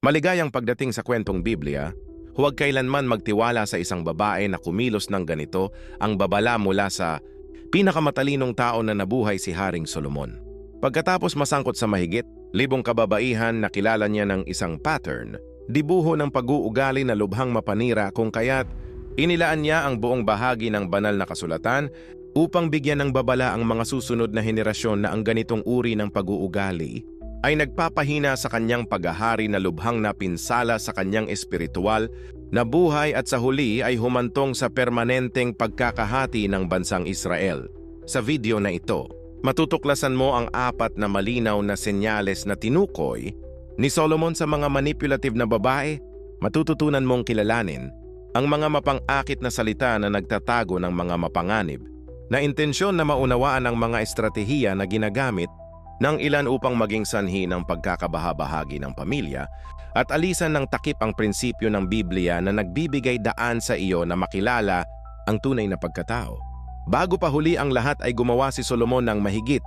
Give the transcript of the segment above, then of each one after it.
Maligayang pagdating sa kwentong Biblia, huwag kailanman magtiwala sa isang babae na kumilos ng ganito ang babala mula sa pinakamatalinong tao na nabuhay si Haring Solomon. Pagkatapos masangkot sa mahigit, libong kababaihan na kilala niya ng isang pattern, dibuho ng pag-uugali na lubhang mapanira kung kaya't inilaan niya ang buong bahagi ng banal na kasulatan upang bigyan ng babala ang mga susunod na henerasyon na ang ganitong uri ng pag-uugali ay nagpapahina sa kanyang paghahari na lubhang napinsala sa kanyang espiritual na buhay at sa huli ay humantong sa permanenteng pagkakahati ng bansang Israel. Sa video na ito, matutuklasan mo ang apat na malinaw na senyales na tinukoy ni Solomon sa mga manipulative na babae, matututunan mong kilalanin ang mga mapang-akit na salita na nagtatago ng mga mapanganib, na intensyon na maunawaan ang mga estratehiya na ginagamit ng ilan upang maging sanhi ng pagkakabahabahagi ng pamilya at alisan ng takip ang prinsipyo ng Biblia na nagbibigay daan sa iyo na makilala ang tunay na pagkatao. Bago pa huli ang lahat ay gumawa si Solomon ng mahigit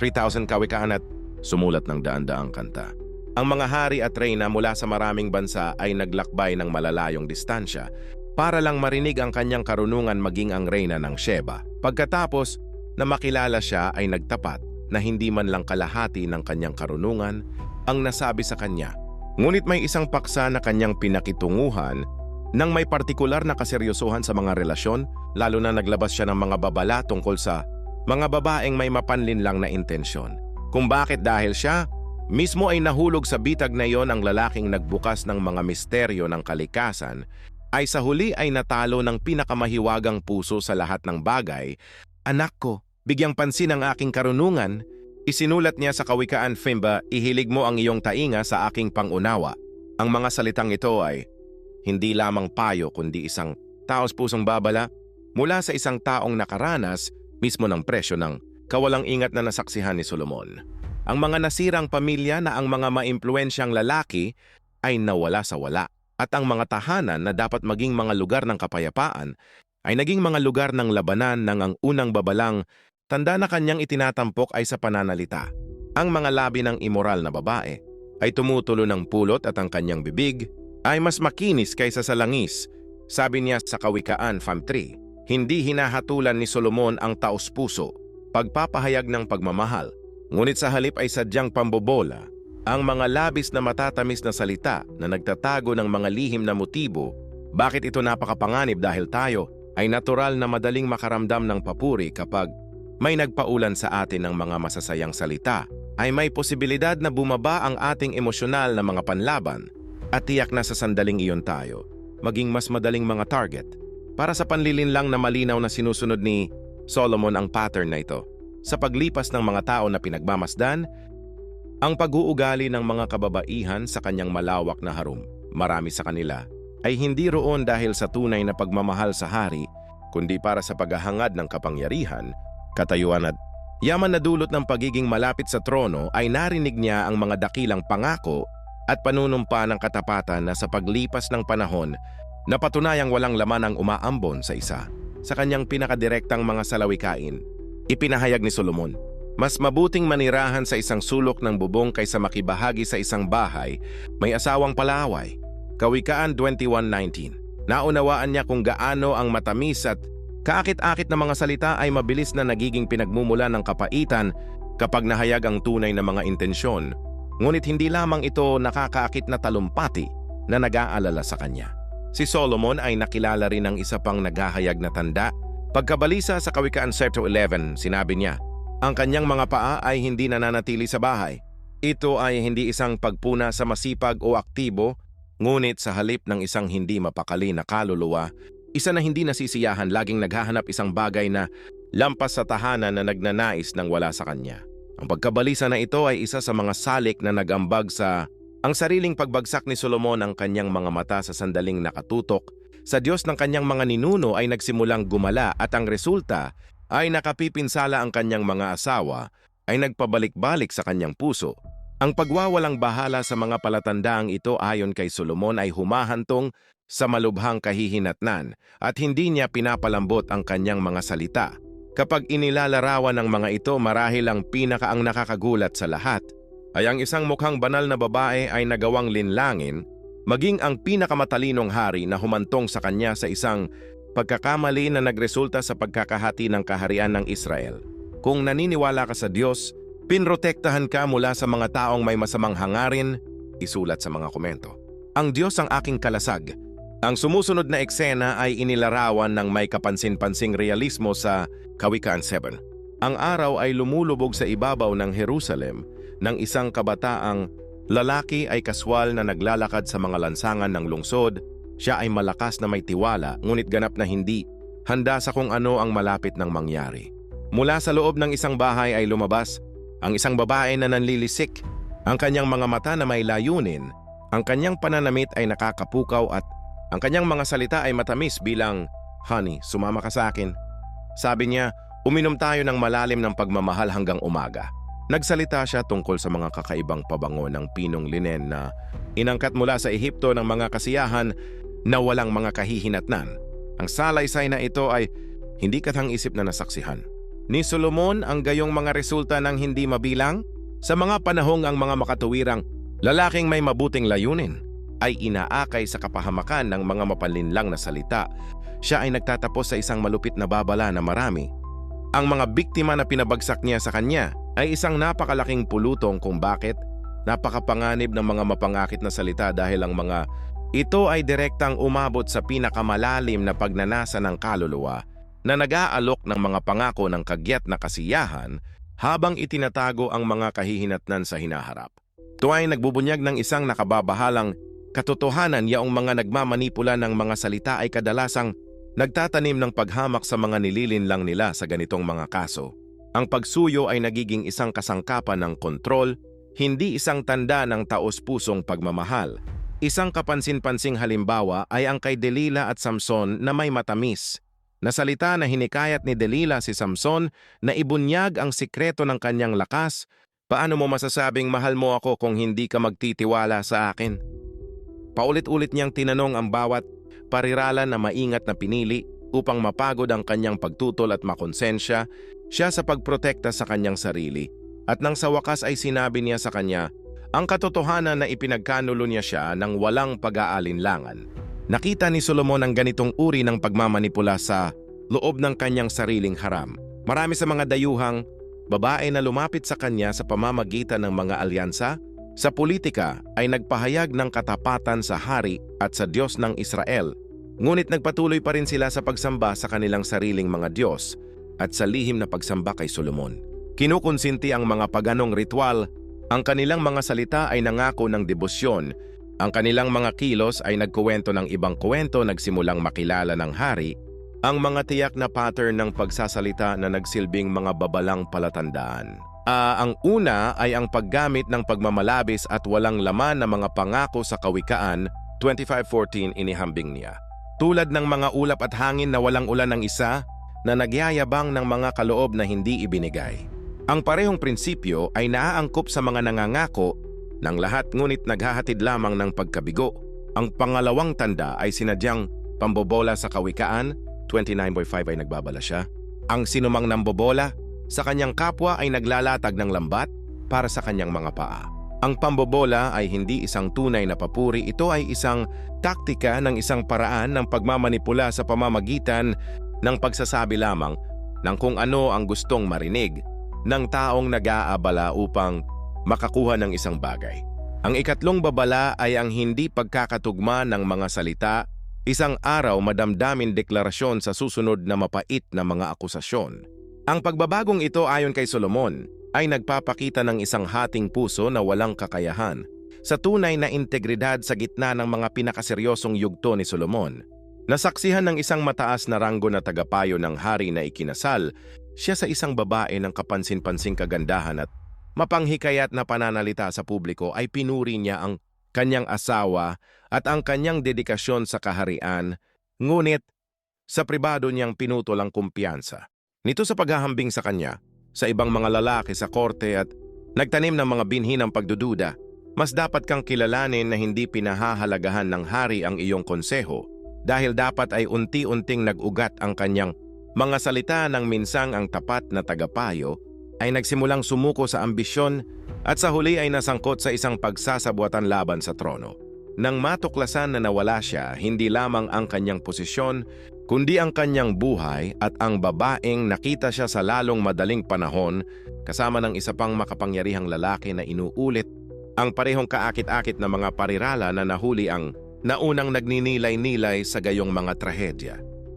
3,000 kawikaan at sumulat ng daan-daang kanta. Ang mga hari at reyna mula sa maraming bansa ay naglakbay ng malalayong distansya para lang marinig ang kanyang karunungan maging ang reyna ng Sheba. Pagkatapos na makilala siya ay nagtapat na hindi man lang kalahati ng kanyang karunungan ang nasabi sa kanya. Ngunit may isang paksa na kanyang pinakitunguhan nang may partikular na kaseryosohan sa mga relasyon, lalo na naglabas siya ng mga babala tungkol sa mga babaeng may mapanlinlang na intensyon. Kung bakit dahil siya, mismo ay nahulog sa bitag na iyon ang lalaking nagbukas ng mga misteryo ng kalikasan, ay sa huli ay natalo ng pinakamahiwagang puso sa lahat ng bagay, Anak ko, Bigyang pansin ang aking karunungan, isinulat niya sa kawikaan Fimba, ihilig mo ang iyong tainga sa aking pangunawa. Ang mga salitang ito ay hindi lamang payo kundi isang taos pusong babala mula sa isang taong nakaranas mismo ng presyo ng kawalang ingat na nasaksihan ni Solomon. Ang mga nasirang pamilya na ang mga maimpluensyang lalaki ay nawala sa wala at ang mga tahanan na dapat maging mga lugar ng kapayapaan ay naging mga lugar ng labanan ng ang unang babalang Tanda na kanyang itinatampok ay sa pananalita. Ang mga labi ng immoral na babae ay tumutulo ng pulot at ang kanyang bibig ay mas makinis kaysa sa langis. Sabi niya sa Kawikaan Fam 3, hindi hinahatulan ni Solomon ang taos-puso, pagpapahayag ng pagmamahal, ngunit sa halip ay sadyang pambobola. Ang mga labis na matatamis na salita na nagtatago ng mga lihim na motibo, bakit ito napakapanganib dahil tayo ay natural na madaling makaramdam ng papuri kapag may nagpaulan sa atin ng mga masasayang salita, ay may posibilidad na bumaba ang ating emosyonal na mga panlaban at tiyak na sa sandaling iyon tayo, maging mas madaling mga target. Para sa panlilinlang na malinaw na sinusunod ni Solomon ang pattern na ito. Sa paglipas ng mga tao na pinagmamasdan, ang pag-uugali ng mga kababaihan sa kanyang malawak na harum, marami sa kanila, ay hindi roon dahil sa tunay na pagmamahal sa hari, kundi para sa paghahangad ng kapangyarihan katayuan at yaman na dulot ng pagiging malapit sa trono ay narinig niya ang mga dakilang pangako at panunumpa ng katapatan na sa paglipas ng panahon na patunayang walang laman ang umaambon sa isa. Sa kanyang pinakadirektang mga salawikain, ipinahayag ni Solomon, mas mabuting manirahan sa isang sulok ng bubong kaysa makibahagi sa isang bahay, may asawang palaway. Kawikaan 21.19 Naunawaan niya kung gaano ang matamis at Kaakit-akit na mga salita ay mabilis na nagiging pinagmumula ng kapaitan kapag nahayag ang tunay na mga intensyon, ngunit hindi lamang ito nakakaakit na talumpati na nag-aalala sa kanya. Si Solomon ay nakilala rin ng isa pang naghahayag na tanda. Pagkabalisa sa Kawikaan Serto 11, sinabi niya, ang kanyang mga paa ay hindi nananatili sa bahay. Ito ay hindi isang pagpuna sa masipag o aktibo, ngunit sa halip ng isang hindi mapakali na kaluluwa isa na hindi nasisiyahan laging naghahanap isang bagay na lampas sa tahanan na nagnanais ng wala sa kanya. Ang pagkabalisa na ito ay isa sa mga salik na nagambag sa ang sariling pagbagsak ni Solomon ang kanyang mga mata sa sandaling nakatutok sa Diyos ng kanyang mga ninuno ay nagsimulang gumala at ang resulta ay nakapipinsala ang kanyang mga asawa ay nagpabalik-balik sa kanyang puso. Ang pagwawalang bahala sa mga palatandaang ito ayon kay Solomon ay humahantong sa malubhang kahihinatnan at hindi niya pinapalambot ang kanyang mga salita. Kapag inilalarawan ng mga ito marahil ang pinaka ang nakakagulat sa lahat, ay ang isang mukhang banal na babae ay nagawang linlangin maging ang pinakamatalinong hari na humantong sa kanya sa isang pagkakamali na nagresulta sa pagkakahati ng kaharian ng Israel. Kung naniniwala ka sa Diyos, pinrotektahan ka mula sa mga taong may masamang hangarin, isulat sa mga komento. Ang Diyos ang aking kalasag. Ang sumusunod na eksena ay inilarawan ng may kapansin-pansing realismo sa Kawikaan 7. Ang araw ay lumulubog sa ibabaw ng Jerusalem ng isang kabataang lalaki ay kaswal na naglalakad sa mga lansangan ng lungsod. Siya ay malakas na may tiwala ngunit ganap na hindi handa sa kung ano ang malapit ng mangyari. Mula sa loob ng isang bahay ay lumabas ang isang babae na nanlilisik. Ang kanyang mga mata na may layunin, ang kanyang pananamit ay nakakapukaw at ang kanyang mga salita ay matamis bilang, Honey, sumama ka sa akin. Sabi niya, uminom tayo ng malalim ng pagmamahal hanggang umaga. Nagsalita siya tungkol sa mga kakaibang pabango ng pinong linen na inangkat mula sa Ehipto ng mga kasiyahan na walang mga kahihinatnan. Ang salaysay na ito ay hindi katang isip na nasaksihan. Ni Solomon ang gayong mga resulta ng hindi mabilang sa mga panahong ang mga makatuwirang lalaking may mabuting layunin ay inaakay sa kapahamakan ng mga mapanlinlang na salita. Siya ay nagtatapos sa isang malupit na babala na marami. Ang mga biktima na pinabagsak niya sa kanya ay isang napakalaking pulutong kung bakit napakapanganib ng mga mapangakit na salita dahil ang mga ito ay direktang umabot sa pinakamalalim na pagnanasa ng kaluluwa na nag-aalok ng mga pangako ng kagyat na kasiyahan habang itinatago ang mga kahihinatnan sa hinaharap. Ito ay nagbubunyag ng isang nakababahalang katotohanan yaong mga nagmamanipula ng mga salita ay kadalasang nagtatanim ng paghamak sa mga nililinlang nila sa ganitong mga kaso. Ang pagsuyo ay nagiging isang kasangkapan ng kontrol, hindi isang tanda ng taos-pusong pagmamahal. Isang kapansin-pansing halimbawa ay ang kay Delila at Samson na may matamis. Na salita na hinikayat ni Delila si Samson na ibunyag ang sikreto ng kanyang lakas, paano mo masasabing mahal mo ako kung hindi ka magtitiwala sa akin? Paulit-ulit niyang tinanong ang bawat pariralan na maingat na pinili upang mapagod ang kanyang pagtutol at makonsensya siya sa pagprotekta sa kanyang sarili. At nang sa wakas ay sinabi niya sa kanya, ang katotohanan na ipinagkanulo niya siya ng walang pag-aalinlangan. Nakita ni Solomon ang ganitong uri ng pagmamanipula sa loob ng kanyang sariling haram. Marami sa mga dayuhang babae na lumapit sa kanya sa pamamagitan ng mga alyansa sa politika ay nagpahayag ng katapatan sa hari at sa Diyos ng Israel. Ngunit nagpatuloy pa rin sila sa pagsamba sa kanilang sariling mga Diyos at sa lihim na pagsamba kay Solomon. Kinukonsinti ang mga paganong ritual, ang kanilang mga salita ay nangako ng debosyon, ang kanilang mga kilos ay nagkuwento ng ibang kuwento nagsimulang makilala ng hari, ang mga tiyak na pattern ng pagsasalita na nagsilbing mga babalang palatandaan. Ah, ang una ay ang paggamit ng pagmamalabis at walang laman na mga pangako sa kawikaan 2514 inihambing niya. Tulad ng mga ulap at hangin na walang ulan ng isa na nagyayabang ng mga kaloob na hindi ibinigay. Ang parehong prinsipyo ay naaangkop sa mga nangangako ng lahat ngunit naghahatid lamang ng pagkabigo. Ang pangalawang tanda ay sinadyang pambobola sa kawikaan 29.5 ay nagbabala siya. Ang sinumang nambobola sa kanyang kapwa ay naglalatag ng lambat para sa kanyang mga paa. Ang pambobola ay hindi isang tunay na papuri, ito ay isang taktika ng isang paraan ng pagmamanipula sa pamamagitan ng pagsasabi lamang ng kung ano ang gustong marinig ng taong nag-aabala upang makakuha ng isang bagay. Ang ikatlong babala ay ang hindi pagkakatugma ng mga salita, isang araw madamdamin deklarasyon sa susunod na mapait na mga akusasyon. Ang pagbabagong ito ayon kay Solomon ay nagpapakita ng isang hating puso na walang kakayahan sa tunay na integridad sa gitna ng mga pinakaseryosong yugto ni Solomon. Nasaksihan ng isang mataas na ranggo na tagapayo ng hari na ikinasal, siya sa isang babae ng kapansin-pansing kagandahan at mapanghikayat na pananalita sa publiko ay pinuri niya ang kanyang asawa at ang kanyang dedikasyon sa kaharian, ngunit sa pribado niyang pinutol ang kumpiyansa. Nito sa paghahambing sa kanya, sa ibang mga lalaki sa korte at nagtanim ng mga binhi ng pagdududa, mas dapat kang kilalanin na hindi pinahahalagahan ng hari ang iyong konseho dahil dapat ay unti-unting nag-ugat ang kanyang mga salita ng minsang ang tapat na tagapayo ay nagsimulang sumuko sa ambisyon At sa huli ay nasangkot sa isang pagsasabuatan laban sa trono. Nang matuklasan na nawala siya, hindi lamang ang kanyang posisyon, kundi ang kanyang buhay at ang babaeng nakita siya sa lalong madaling panahon kasama ng isa pang makapangyarihang lalaki na inuulit ang parehong kaakit-akit na mga parirala na nahuli ang naunang nagninilay-nilay sa gayong mga trahedya.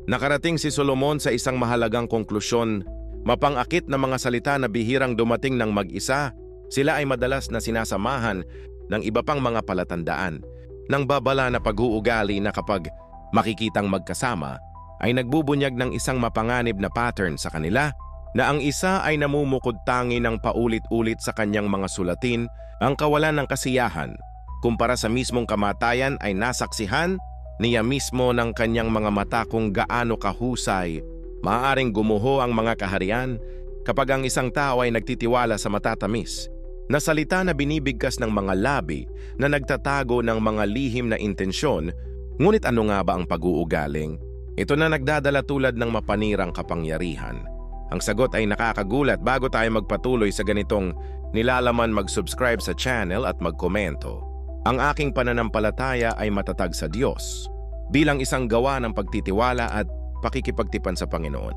Nakarating si Solomon sa isang mahalagang konklusyon, mapangakit na mga salita na bihirang dumating ng mag-isa, sila ay madalas na sinasamahan ng iba pang mga palatandaan ng babala na pag-uugali na kapag makikitang magkasama ay nagbubunyag ng isang mapanganib na pattern sa kanila na ang isa ay namumukod tangi ng paulit-ulit sa kanyang mga sulatin ang kawalan ng kasiyahan. Kumpara sa mismong kamatayan ay nasaksihan niya mismo ng kanyang mga mata kung gaano kahusay. Maaaring gumuho ang mga kaharian kapag ang isang tao ay nagtitiwala sa matatamis na salita na binibigkas ng mga labi na nagtatago ng mga lihim na intensyon, ngunit ano nga ba ang pag-uugaling? Ito na nagdadala tulad ng mapanirang kapangyarihan. Ang sagot ay nakakagulat bago tayo magpatuloy sa ganitong nilalaman mag-subscribe sa channel at magkomento. Ang aking pananampalataya ay matatag sa Diyos bilang isang gawa ng pagtitiwala at pakikipagtipan sa Panginoon.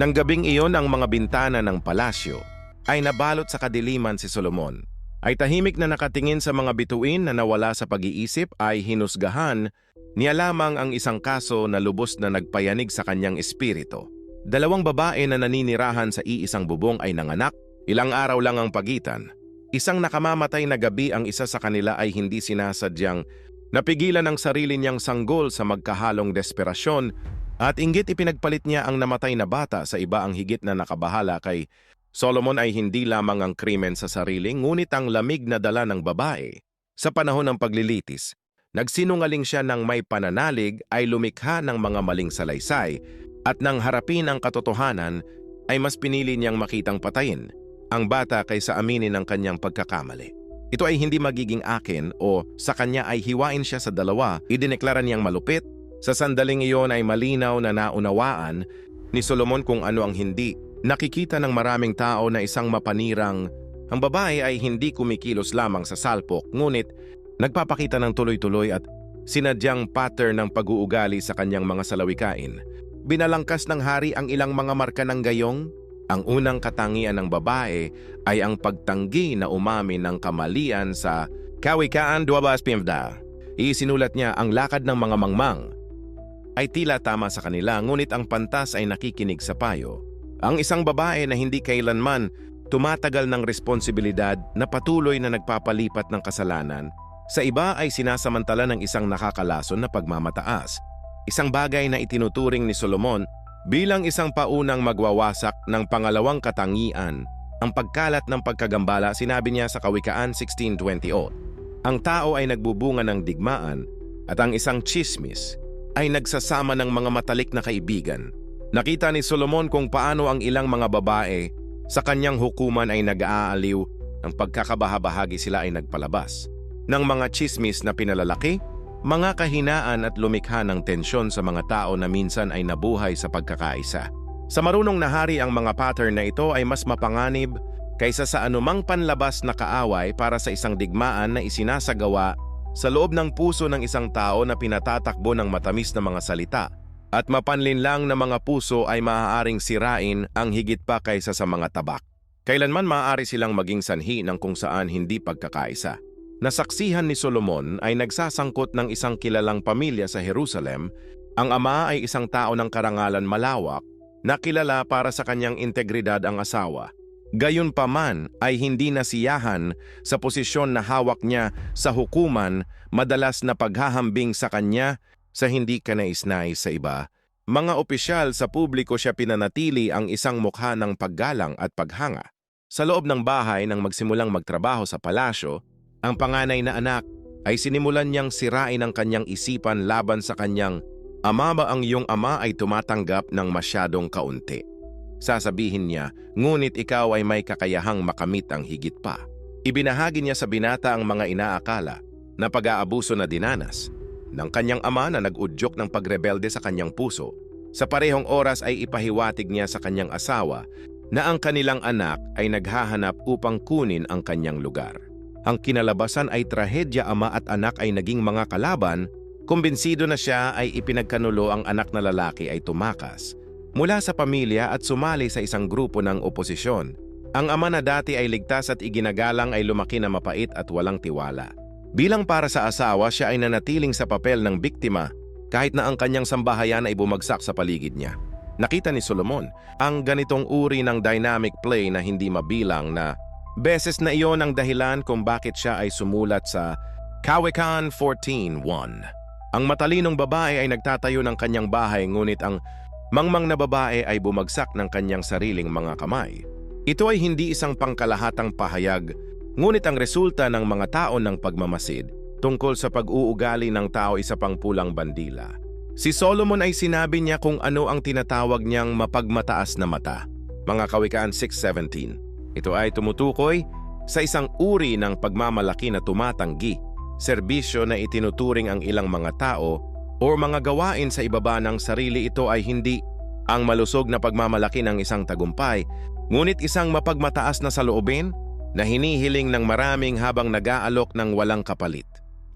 Nang gabing iyon ang mga bintana ng palasyo ay nabalot sa kadiliman si Solomon. Ay tahimik na nakatingin sa mga bituin na nawala sa pag-iisip ay hinusgahan niya lamang ang isang kaso na lubos na nagpayanig sa kanyang espiritu. Dalawang babae na naninirahan sa iisang bubong ay nanganak, ilang araw lang ang pagitan. Isang nakamamatay na gabi ang isa sa kanila ay hindi sinasadyang napigilan ang sarili niyang sanggol sa magkahalong desperasyon at inggit ipinagpalit niya ang namatay na bata sa iba ang higit na nakabahala kay Solomon ay hindi lamang ang krimen sa sarili, ngunit ang lamig na dala ng babae. Sa panahon ng paglilitis, nagsinungaling siya ng may pananalig ay lumikha ng mga maling salaysay at nang harapin ang katotohanan ay mas pinili niyang makitang patayin ang bata kaysa aminin ang kanyang pagkakamali. Ito ay hindi magiging akin o sa kanya ay hiwain siya sa dalawa, idineklara niyang malupit. Sa sandaling iyon ay malinaw na naunawaan ni Solomon kung ano ang hindi Nakikita ng maraming tao na isang mapanirang ang babae ay hindi kumikilos lamang sa salpok ngunit nagpapakita ng tuloy-tuloy at sinadyang pattern ng pag-uugali sa kanyang mga salawikain. Binalangkas ng hari ang ilang mga marka ng gayong. Ang unang katangian ng babae ay ang pagtanggi na umami ng kamalian sa Kawikaan 12 Isinulat niya ang lakad ng mga mangmang ay tila tama sa kanila ngunit ang pantas ay nakikinig sa payo. Ang isang babae na hindi kailanman tumatagal ng responsibilidad na patuloy na nagpapalipat ng kasalanan, sa iba ay sinasamantala ng isang nakakalason na pagmamataas. Isang bagay na itinuturing ni Solomon bilang isang paunang magwawasak ng pangalawang katangian, ang pagkalat ng pagkagambala sinabi niya sa Kawikaan 16.20. Ang tao ay nagbubunga ng digmaan at ang isang chismis ay nagsasama ng mga matalik na kaibigan Nakita ni Solomon kung paano ang ilang mga babae sa kanyang hukuman ay nag-aaliw ng pagkakabahabahagi sila ay nagpalabas ng mga chismis na pinalalaki, mga kahinaan at lumikha ng tensyon sa mga tao na minsan ay nabuhay sa pagkakaisa. Sa marunong na hari ang mga pattern na ito ay mas mapanganib kaysa sa anumang panlabas na kaaway para sa isang digmaan na isinasagawa sa loob ng puso ng isang tao na pinatatakbo ng matamis na mga salita at mapanlin lang na mga puso ay maaaring sirain ang higit pa kaysa sa mga tabak. Kailanman maaari silang maging sanhi ng kung saan hindi pagkakaisa. Nasaksihan ni Solomon ay nagsasangkot ng isang kilalang pamilya sa Jerusalem. Ang ama ay isang tao ng karangalan malawak na kilala para sa kanyang integridad ang asawa. Gayunpaman ay hindi nasiyahan sa posisyon na hawak niya sa hukuman madalas na paghahambing sa kanya sa hindi kanais-nais sa iba, mga opisyal sa publiko siya pinanatili ang isang mukha ng paggalang at paghanga. Sa loob ng bahay nang magsimulang magtrabaho sa palasyo, ang panganay na anak ay sinimulan niyang sirain ang kanyang isipan laban sa kanyang ama ba ang iyong ama ay tumatanggap ng masyadong kaunti. Sasabihin niya, ngunit ikaw ay may kakayahang makamit ang higit pa. Ibinahagi niya sa binata ang mga inaakala na pag-aabuso na dinanas ng kanyang ama na nag-udyok ng pagrebelde sa kanyang puso. Sa parehong oras ay ipahiwatig niya sa kanyang asawa na ang kanilang anak ay naghahanap upang kunin ang kanyang lugar. Ang kinalabasan ay trahedya ama at anak ay naging mga kalaban, kumbinsido na siya ay ipinagkanulo ang anak na lalaki ay tumakas mula sa pamilya at sumali sa isang grupo ng oposisyon. Ang ama na dati ay ligtas at iginagalang ay lumaki na mapait at walang tiwala. Bilang para sa asawa, siya ay nanatiling sa papel ng biktima kahit na ang kanyang sambahayan ay bumagsak sa paligid niya. Nakita ni Solomon ang ganitong uri ng dynamic play na hindi mabilang na beses na iyon ang dahilan kung bakit siya ay sumulat sa Kawikan 14.1. Ang matalinong babae ay nagtatayo ng kanyang bahay ngunit ang mangmang na babae ay bumagsak ng kanyang sariling mga kamay. Ito ay hindi isang pangkalahatang pahayag, ngunit ang resulta ng mga tao ng pagmamasid tungkol sa pag-uugali ng tao isa pang pulang bandila. Si Solomon ay sinabi niya kung ano ang tinatawag niyang mapagmataas na mata. Mga Kawikaan 6.17. Ito ay tumutukoy sa isang uri ng pagmamalaki na tumatanggi, serbisyo na itinuturing ang ilang mga tao o mga gawain sa ibaba ng sarili ito ay hindi ang malusog na pagmamalaki ng isang tagumpay, ngunit isang mapagmataas na saloobin na hinihiling ng maraming habang nag-aalok ng walang kapalit.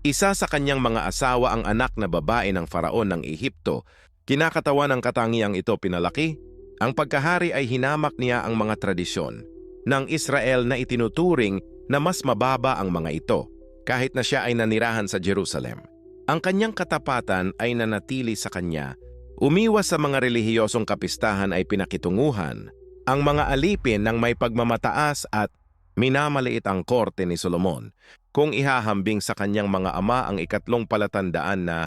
Isa sa kanyang mga asawa ang anak na babae ng faraon ng Ehipto. Kinakatawan ng katangiang ito pinalaki. Ang pagkahari ay hinamak niya ang mga tradisyon ng Israel na itinuturing na mas mababa ang mga ito kahit na siya ay nanirahan sa Jerusalem. Ang kanyang katapatan ay nanatili sa kanya. Umiwas sa mga relihiyosong kapistahan ay pinakitunguhan. Ang mga alipin ng may pagmamataas at minamaliit ang korte ni Solomon kung ihahambing sa kanyang mga ama ang ikatlong palatandaan na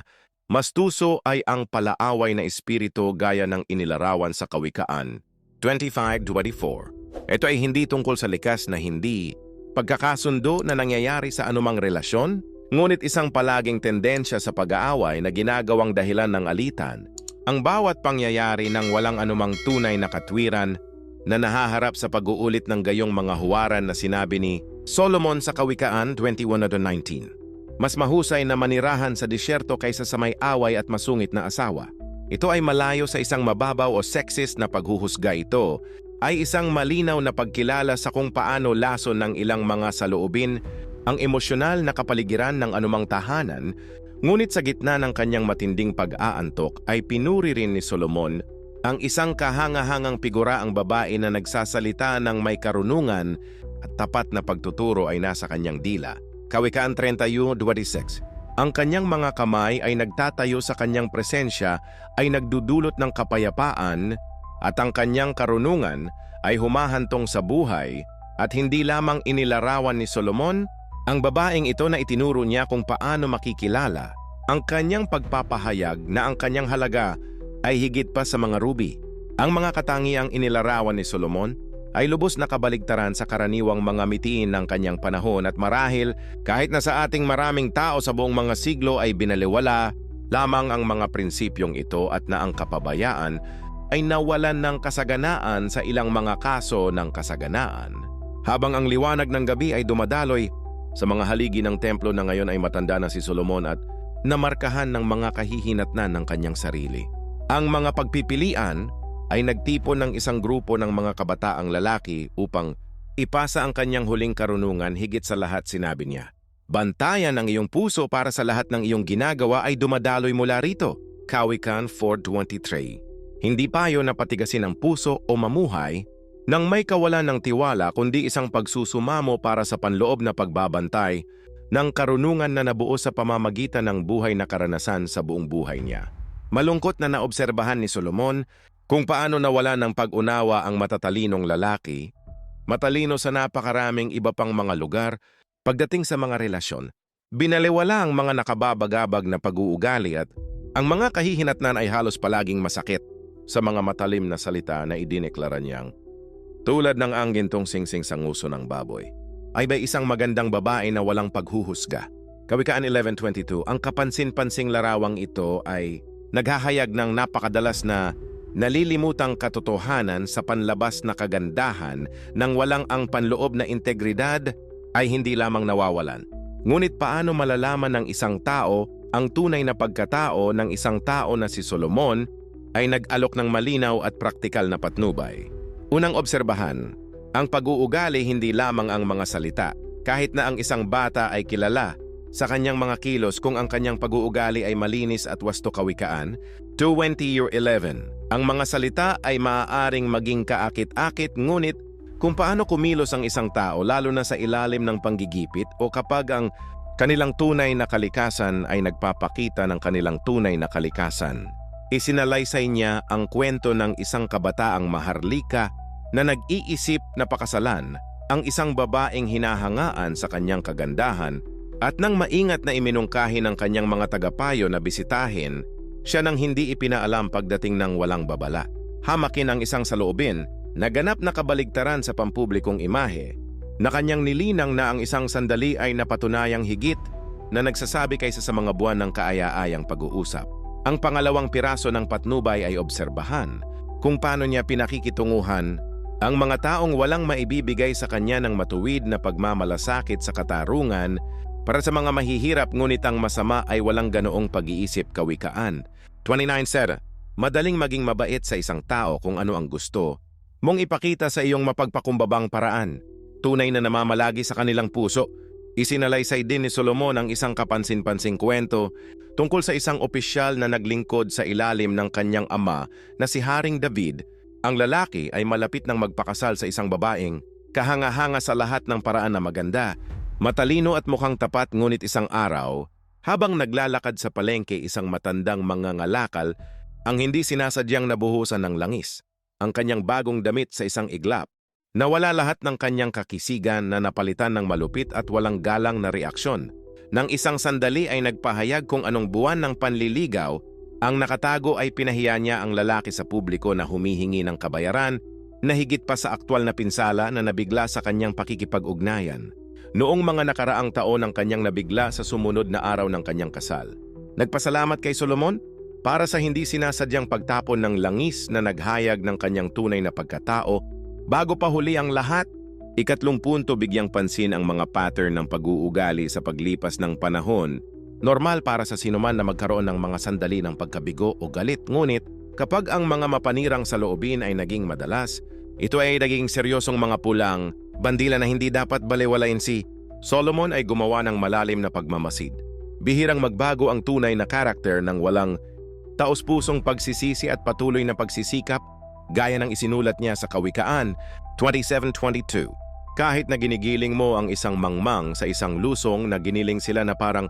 mastuso ay ang palaaway na espiritu gaya ng inilarawan sa Kawikaan 25.24. Ito ay hindi tungkol sa likas na hindi pagkakasundo na nangyayari sa anumang relasyon, ngunit isang palaging tendensya sa pag-aaway na ginagawang dahilan ng alitan. Ang bawat pangyayari ng walang anumang tunay na katwiran na nahaharap sa pag-uulit ng gayong mga huwaran na sinabi ni Solomon sa Kawikaan 21.19. Mas mahusay na manirahan sa disyerto kaysa sa may away at masungit na asawa. Ito ay malayo sa isang mababaw o sexist na paghuhusga ito, ay isang malinaw na pagkilala sa kung paano lason ng ilang mga saloobin ang emosyonal na kapaligiran ng anumang tahanan, ngunit sa gitna ng kanyang matinding pag-aantok ay pinuri rin ni Solomon ang isang kahangahangang figura ang babae na nagsasalita ng may karunungan at tapat na pagtuturo ay nasa kanyang dila. Kawikaan 31.26 Ang kanyang mga kamay ay nagtatayo sa kanyang presensya ay nagdudulot ng kapayapaan at ang kanyang karunungan ay humahantong sa buhay at hindi lamang inilarawan ni Solomon ang babaeng ito na itinuro niya kung paano makikilala ang kanyang pagpapahayag na ang kanyang halaga ay higit pa sa mga ruby. Ang mga katangiang inilarawan ni Solomon ay lubos na kabaligtaran sa karaniwang mga mitiin ng kanyang panahon at marahil kahit na sa ating maraming tao sa buong mga siglo ay binaliwala lamang ang mga prinsipyong ito at na ang kapabayaan ay nawalan ng kasaganaan sa ilang mga kaso ng kasaganaan. Habang ang liwanag ng gabi ay dumadaloy sa mga haligi ng templo na ngayon ay matanda na si Solomon at namarkahan ng mga kahihinatnan ng kanyang sarili. Ang mga pagpipilian ay nagtipon ng isang grupo ng mga kabataang lalaki upang ipasa ang kanyang huling karunungan higit sa lahat sinabi niya. Bantayan ang iyong puso para sa lahat ng iyong ginagawa ay dumadaloy mula rito. Kawikan 4.23 Hindi payo na patigasin ang puso o mamuhay nang may kawalan ng tiwala kundi isang pagsusumamo para sa panloob na pagbabantay ng karunungan na nabuo sa pamamagitan ng buhay na karanasan sa buong buhay niya. Malungkot na naobserbahan ni Solomon kung paano nawala ng pag-unawa ang matatalinong lalaki, matalino sa napakaraming iba pang mga lugar pagdating sa mga relasyon. Binaliwala ang mga nakababagabag na pag-uugali at ang mga kahihinatnan ay halos palaging masakit sa mga matalim na salita na idineklara niyang tulad ng anggintong singsing sa nguso ng baboy ay may isang magandang babae na walang paghuhusga. Kawikaan 11.22, ang kapansin-pansing larawang ito ay naghahayag ng napakadalas na nalilimutang katotohanan sa panlabas na kagandahan ng walang ang panloob na integridad ay hindi lamang nawawalan. Ngunit paano malalaman ng isang tao ang tunay na pagkatao ng isang tao na si Solomon ay nag-alok ng malinaw at praktikal na patnubay. Unang obserbahan, ang pag-uugali hindi lamang ang mga salita. Kahit na ang isang bata ay kilala sa kanyang mga kilos kung ang kanyang pag-uugali ay malinis at wasto kawikaan, 20 year 11, ang mga salita ay maaaring maging kaakit-akit ngunit kung paano kumilos ang isang tao lalo na sa ilalim ng panggigipit o kapag ang kanilang tunay na kalikasan ay nagpapakita ng kanilang tunay na kalikasan. Isinalaysay niya ang kwento ng isang kabataang maharlika na nag-iisip na pakasalan ang isang babaeng hinahangaan sa kanyang kagandahan at nang maingat na iminungkahi ng kanyang mga tagapayo na bisitahin, siya nang hindi ipinaalam pagdating ng walang babala. Hamakin ang isang saloobin na ganap na kabaligtaran sa pampublikong imahe na kanyang nilinang na ang isang sandali ay napatunayang higit na nagsasabi kaysa sa mga buwan ng kaaya-ayang pag-uusap. Ang pangalawang piraso ng patnubay ay obserbahan kung paano niya pinakikitunguhan ang mga taong walang maibibigay sa kanya ng matuwid na pagmamalasakit sa katarungan para sa mga mahihirap ngunit ang masama ay walang ganoong pag-iisip kawikaan. 29 Sir, madaling maging mabait sa isang tao kung ano ang gusto mong ipakita sa iyong mapagpakumbabang paraan. Tunay na namamalagi sa kanilang puso Isinalaysay din ni Solomon ang isang kapansin-pansing kwento tungkol sa isang opisyal na naglingkod sa ilalim ng kanyang ama na si Haring David. Ang lalaki ay malapit ng magpakasal sa isang babaeng, kahanga-hanga sa lahat ng paraan na maganda, matalino at mukhang tapat ngunit isang araw, habang naglalakad sa palengke isang matandang mangangalakal, ang hindi sinasadyang nabuhusan ng langis, ang kanyang bagong damit sa isang iglap, Nawala lahat ng kanyang kakisigan na napalitan ng malupit at walang galang na reaksyon. Nang isang sandali ay nagpahayag kung anong buwan ng panliligaw, ang nakatago ay pinahiya niya ang lalaki sa publiko na humihingi ng kabayaran na higit pa sa aktwal na pinsala na nabigla sa kanyang pakikipag-ugnayan. Noong mga nakaraang taon ang kanyang nabigla sa sumunod na araw ng kanyang kasal. Nagpasalamat kay Solomon para sa hindi sinasadyang pagtapon ng langis na naghayag ng kanyang tunay na pagkatao Bago pa huli ang lahat, ikatlong punto bigyang pansin ang mga pattern ng pag-uugali sa paglipas ng panahon. Normal para sa sinuman na magkaroon ng mga sandali ng pagkabigo o galit, ngunit kapag ang mga mapanirang sa loobin ay naging madalas, ito ay naging seryosong mga pulang, bandila na hindi dapat balewalain si Solomon ay gumawa ng malalim na pagmamasid. Bihirang magbago ang tunay na karakter ng walang taos-pusong pagsisisi at patuloy na pagsisikap gaya ng isinulat niya sa Kawikaan 27.22. Kahit na ginigiling mo ang isang mangmang sa isang lusong na giniling sila na parang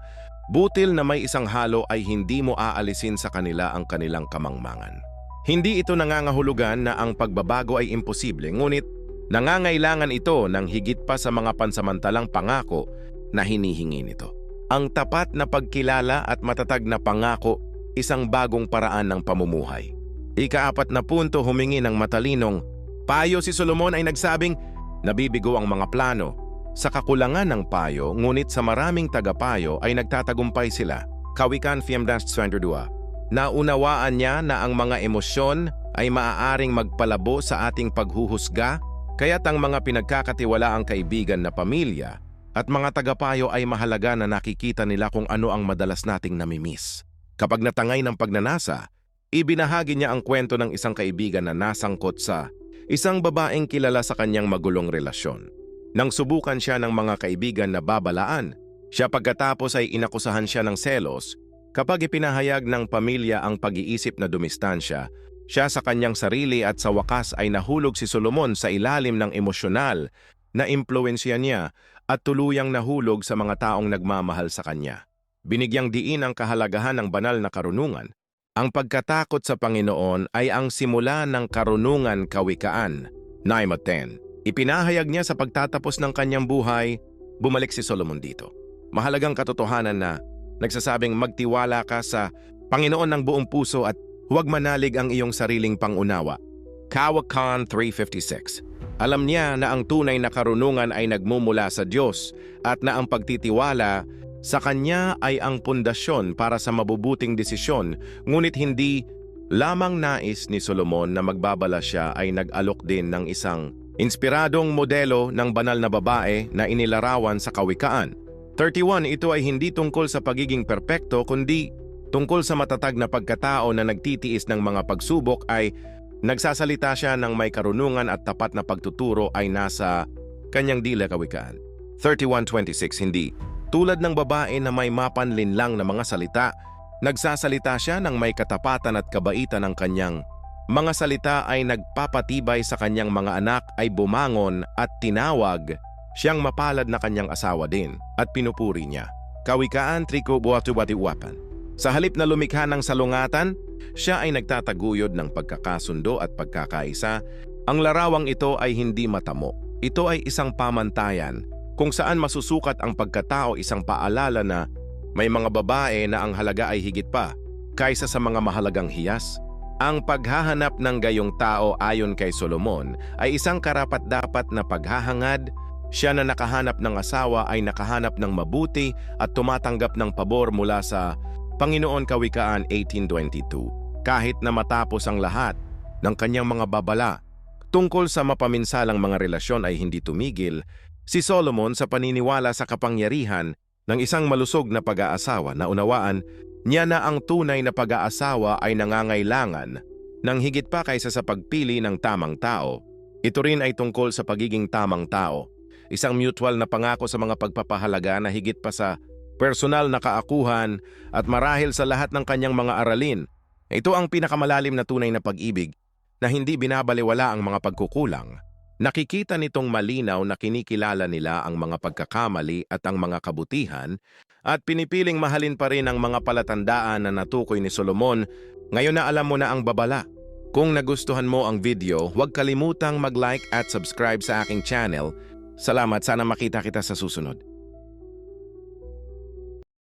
butil na may isang halo ay hindi mo aalisin sa kanila ang kanilang kamangmangan. Hindi ito nangangahulugan na ang pagbabago ay imposible, ngunit nangangailangan ito ng higit pa sa mga pansamantalang pangako na hinihingi nito. Ang tapat na pagkilala at matatag na pangako, isang bagong paraan ng pamumuhay. Ikaapat na punto humingi ng matalinong payo si Solomon ay nagsabing nabibigo ang mga plano. Sa kakulangan ng payo, ngunit sa maraming tagapayo ay nagtatagumpay sila. Kawikan Fiamdas 22. Naunawaan niya na ang mga emosyon ay maaaring magpalabo sa ating paghuhusga, kaya't ang mga pinagkakatiwala ang kaibigan na pamilya at mga tagapayo ay mahalaga na nakikita nila kung ano ang madalas nating namimiss. Kapag natangay ng pagnanasa, Ibinahagi niya ang kwento ng isang kaibigan na nasangkot sa isang babaeng kilala sa kanyang magulong relasyon. Nang subukan siya ng mga kaibigan na babalaan, siya pagkatapos ay inakusahan siya ng selos kapag ipinahayag ng pamilya ang pag-iisip na dumistansya, siya sa kanyang sarili at sa wakas ay nahulog si Solomon sa ilalim ng emosyonal na impluensya niya at tuluyang nahulog sa mga taong nagmamahal sa kanya. Binigyang diin ang kahalagahan ng banal na karunungan ang pagkatakot sa Panginoon ay ang simula ng karunungan kawikaan. 9.10 Ipinahayag niya sa pagtatapos ng kanyang buhay, bumalik si Solomon dito. Mahalagang katotohanan na nagsasabing magtiwala ka sa Panginoon ng buong puso at huwag manalig ang iyong sariling pangunawa. Kawakan 356 Alam niya na ang tunay na karunungan ay nagmumula sa Diyos at na ang pagtitiwala sa kanya ay ang pundasyon para sa mabubuting desisyon, ngunit hindi lamang nais ni Solomon na magbabala siya ay nag-alok din ng isang inspiradong modelo ng banal na babae na inilarawan sa kawikaan. 31, ito ay hindi tungkol sa pagiging perpekto kundi tungkol sa matatag na pagkatao na nagtitiis ng mga pagsubok ay Nagsasalita siya ng may karunungan at tapat na pagtuturo ay nasa kanyang dila kawikaan. 3126 hindi. Tulad ng babae na may mapanlinlang na mga salita, nagsasalita siya ng may katapatan at kabaitan ng kanyang mga salita ay nagpapatibay sa kanyang mga anak ay bumangon at tinawag siyang mapalad na kanyang asawa din at pinupuri niya. Kawikaan triko buwatu-wati-wapan. Sa halip na lumikha ng salungatan, siya ay nagtataguyod ng pagkakasundo at pagkakaisa. Ang larawang ito ay hindi matamo. Ito ay isang pamantayan kung saan masusukat ang pagkatao isang paalala na may mga babae na ang halaga ay higit pa kaysa sa mga mahalagang hiyas. Ang paghahanap ng gayong tao ayon kay Solomon ay isang karapat-dapat na paghahangad. Siya na nakahanap ng asawa ay nakahanap ng mabuti at tumatanggap ng pabor mula sa Panginoon Kawikaan 1822. Kahit na matapos ang lahat ng kanyang mga babala tungkol sa mapaminsalang mga relasyon ay hindi tumigil, si Solomon sa paniniwala sa kapangyarihan ng isang malusog na pag-aasawa na unawaan niya na ang tunay na pag-aasawa ay nangangailangan ng higit pa kaysa sa pagpili ng tamang tao. Ito rin ay tungkol sa pagiging tamang tao, isang mutual na pangako sa mga pagpapahalaga na higit pa sa personal na kaakuhan at marahil sa lahat ng kanyang mga aralin. Ito ang pinakamalalim na tunay na pag-ibig na hindi binabaliwala ang mga pagkukulang. Nakikita nitong malinaw na kinikilala nila ang mga pagkakamali at ang mga kabutihan at pinipiling mahalin pa rin ang mga palatandaan na natukoy ni Solomon. Ngayon na alam mo na ang babala. Kung nagustuhan mo ang video, huwag kalimutang mag-like at subscribe sa aking channel. Salamat, sana makita kita sa susunod.